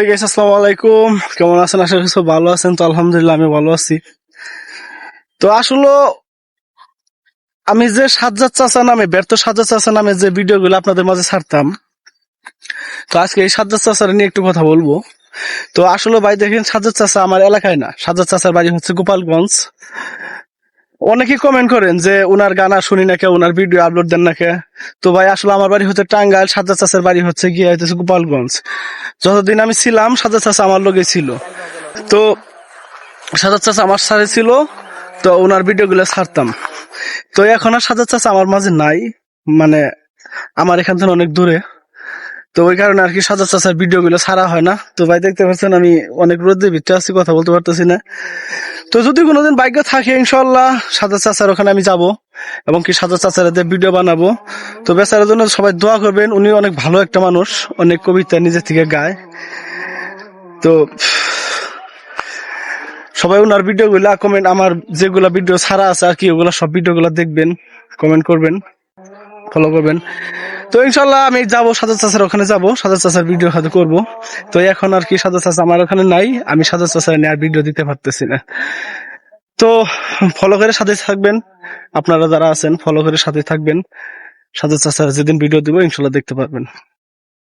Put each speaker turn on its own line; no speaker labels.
আসসালামু আলাইকুম। কেমন আছেন? আশা ভালো আছেন। তো আলহামদুলিল্লাহ আমি ভালো আছি। তো আসলে আমি যে সাজ্জাদ চাচা নামে, ব্যর্থ সাজ্জাদ চাচা নামে যে ভিডিওগুলো আপনাদের মাঝে ছাড়তাম, তো আজকে এই সাজ্জাদ চাচার নিয়ে একটু কথা বলব। তো আসলে ভাই, দেখেন, সাজ্জাদ চাচা আমার এলাকায় না। সাজ্জাদ চাচার বাড়ি হচ্ছে গোপালগঞ্জ। অনেকেই কমেন্ট করেন যে ওনার গানা শুনি না কে ওনার ভিডিও আপলোড দেন না কে তো ভাই, আসলে আমার বাড়ি হচ্ছে টাঙ্গাইল, সাজ্জাদ চাচার বাড়ি হচ্ছে গিয়ে হচ্ছে গোপালগঞ্জ। যতদিন আমি ছিলাম, সাজ্জাদ চাচা আমার লোকে ছিল। তো সাজাদ চাচা আমার সাথে ছিল, তো ওনার ভিডিও গুলো ছাড়তাম। তো এখন আর সাজাদ চাচা আমার মাঝে নাই। মানে আমার এখান থেকে অনেক দূরে। তো ওই কারণে আর কি সাজাদ চাচার ভিডিও গুলো ছাড়া হয় না। তো ভাই দেখতে পাচ্ছেন, আমি অনেক রোদের ভিতরে আছি, কথা বলতে পারতেছি না। তো যদি কোনোদিন বাইক থাকে ইনশাল্লাহ সাজাদ চাচার ওখানে আমি যাব এবং কি সাজাদ চাচার ভিডিও বানাবো। তো বেচারার জন্য সবাই দোয়া করবেন, উনি অনেক ভালো একটা মানুষ, অনেক কবিতা নিজে থেকে গায়। তো সবাই ওনার ভিডিও গুলা কমেন্ট আমার যেগুলা ভিডিও ছাড়া আছে আর কি, ওগুলা সব ভিডিও গুলা দেখবেন কমেন্ট করবেন ফলো করবেন। তো ইনশাল্লাহ আমি যাব সাদা চাষার ওখানে যাব। সাদা চাষার ভিডিও হয়তো করব। তো এখন আর কি সাদা চাষা আমার ওখানে নাই। আমি সাদা চাচার নিয়ে আর ভিডিও দিতে পারতেছি না। তো ফলো করে সাথে থাকবেন। আপনারা যারা আছেন ফলো করে সাথে থাকবেন। সাদা চাচার যেদিন ভিডিও দিব ইনশাল্লাহ দেখতে পারবেন।